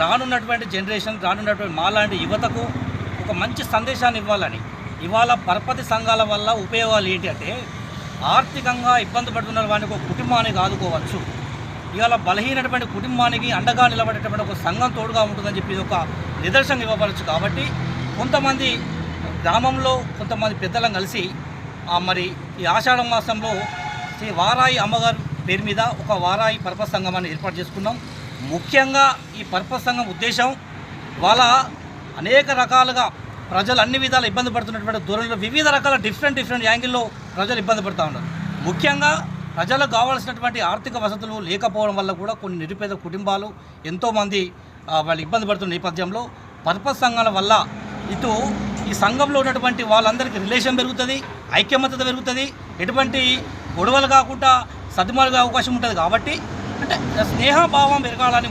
రానున్నటువంటి జనరేషన్ రానున్నటువంటి మాలాంటి యువతకు ఒక మంచి సందేశాన్ని ఇవ్వాలని. ఇవాళ పరపతి సంఘాల వల్ల ఉపయోగాలు ఏంటి అంటే ఆర్థికంగా ఇబ్బంది పడుతున్న వానికి ఒక కుటుంబానికి ఆదుకోవచ్చు. ఇవాళ బలహీనటువంటి కుటుంబానికి అండగా నిలబడేటువంటి ఒక సంఘం తోడుగా ఉంటుందని చెప్పి ఇది ఒక నిదర్శనం ఇవ్వవచ్చు కాబట్టి కొంతమంది గ్రామంలో కొంతమంది పెద్దలను కలిసి మరి ఈ ఆషాఢ మాసంలో శ్రీ వారాయి అమ్మగారు పేరు మీద ఒక వారాయి పరపతి సంఘం అని ఏర్పాటు చేసుకున్నాం. ముఖ్యంగా ఈ పర్పస్ సంఘం ఉద్దేశం వాళ్ళ అనేక రకాలుగా ప్రజలు అన్ని విధాలు ఇబ్బంది పడుతున్నటువంటి దూరంలో వివిధ రకాల డిఫరెంట్ డిఫరెంట్ యాంగిల్లో ప్రజలు ఇబ్బంది పడుతూ ఉన్నారు. ముఖ్యంగా ప్రజలకు కావాల్సినటువంటి ఆర్థిక వసతులు లేకపోవడం వల్ల కూడా కొన్ని నిరుపేద కుటుంబాలు ఎంతోమంది వాళ్ళు ఇబ్బంది పడుతున్న నేపథ్యంలో పర్పస్ సంఘాల వల్ల ఇటు ఈ సంఘంలో ఉన్నటువంటి వాళ్ళందరికీ రిలేషన్ పెరుగుతుంది ఐక్యమత్యత పెరుగుతుంది ఎటువంటి గొడవలు కాకుండా సద్దుమాలుగా అవకాశం ఉంటుంది కాబట్టి అంటే స్నేహభావం పెరగాలని